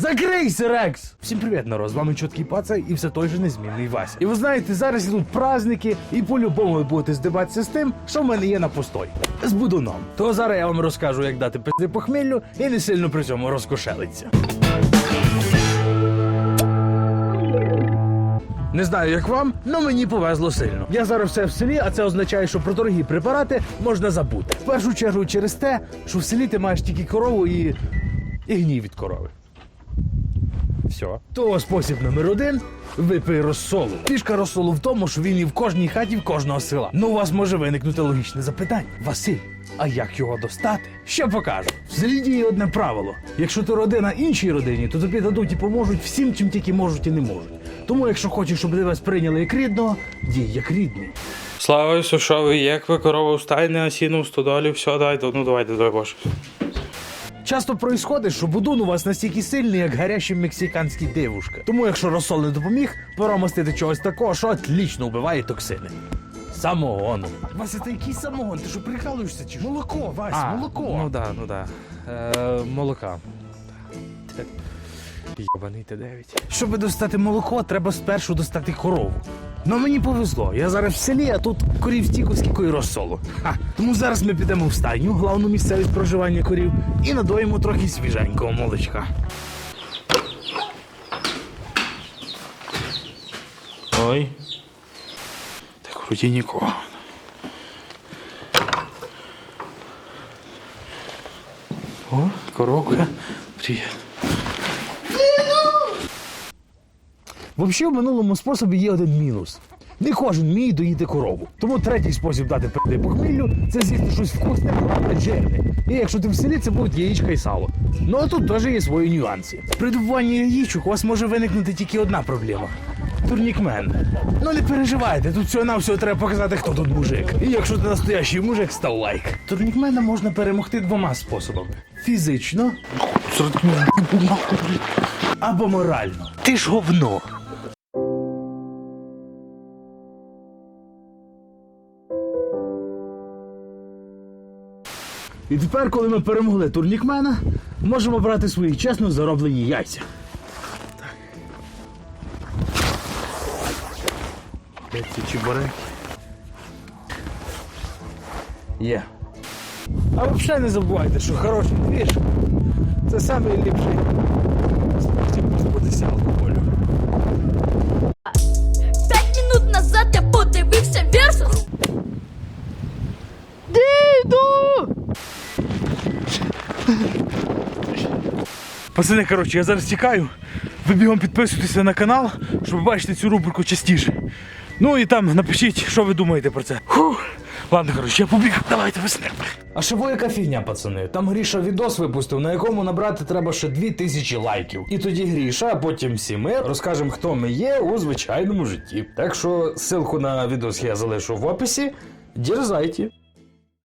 Закрийся, Рекс! Всім привіт, народ, з вами чіткий пацай і все той же незмінний Вася. І ви знаєте, зараз ідуть праздники, і по-любому ви будете здиватися з тим, що в мене є на постой. З будуном. То зараз я вам розкажу, як дати пизди похміллю і не сильно при цьому розкошелиться. Не знаю, як вам, але мені повезло сильно. Я зараз все в селі, а це означає, що про дорогі препарати можна забути. В першу чергу через те, що в селі ти маєш тільки корову і. і гній від корови. Все. То спосіб номер один випий розсолу. Фішка розсолу в тому, що він і в кожній хаті в кожного села. Ну, у вас може виникнути логічне запитання. Василь, а як його достати? Ще покажу. В селі діє одне правило. Якщо ти родина іншій родині, то тобі дадуть і поможуть всім, чим тільки можуть і не можуть. Тому, якщо хочеш, щоб тебе сприйняли як рідного, дій як рідний. Слава Ісусу, що ви, як ви корова в стайні, а сіну в стодолі, все, дайте, ну давайте, дай Боже. Часто происходить, що будун у вас настільки сильний, як гарячий мексиканський дивушка. Тому, якщо розсол не допоміг, пора мастити чогось такого, що отлічно вбиває токсини. Самогону. Вася, ти який самогон? Ти що прикалуєшся чи що? Молоко, Вась, молоко. Ну да, ну да. Е, молока. Йобаний Т9. Щоб достати молоко, треба спершу достати корову. Ну мені повезло. Я зараз в селі, а тут корів стільки, скільки і розсолу. Ха. Тому зараз ми підемо в стайню, главну місцевість проживання корів, і надоїмо трохи свіженького молочка. Ой. Так вроді нікого. О, коровка. Привіт. Взагалі, в минулому способі є один мінус. Не кожен вміє доїти корову. Тому третій спосіб дати пити похміллю це з'їсти щось вкусне та жирне. І якщо ти в селі, це будуть яєчка і сало. Ну а тут теж є свої нюанси. При добуванні яєчок у вас може виникнути тільки одна проблема. Турнікмен. Ну не переживайте, тут всього навсього треба показати, хто тут мужик. І якщо ти настоящий мужик, став лайк. Турнікмена можна перемогти двома способами: фізично або морально. Ти ж говно. І тепер, коли ми перемогли турнікмена, можемо брати свої чесно зароблені яйця. Де ці чебуреки? Є. А взагалі не забувайте, що хороший двіж це самий Пацани, коротше, я зараз тікаю. Ви бігом підписуйтеся на канал, щоб бачити цю рубрику частіше. Ну і там напишіть, що ви думаєте про це. Фух. Ладно, коротше, я побіг. Давайте весни. А ще яка фігня, пацани. Там Гріша відос випустив, на якому набрати треба ще 2000 лайків. І тоді Гріша, а потім всі ми розкажемо, хто ми є у звичайному житті. Так що ссылку на відос я залишу в описі. Дерзайте.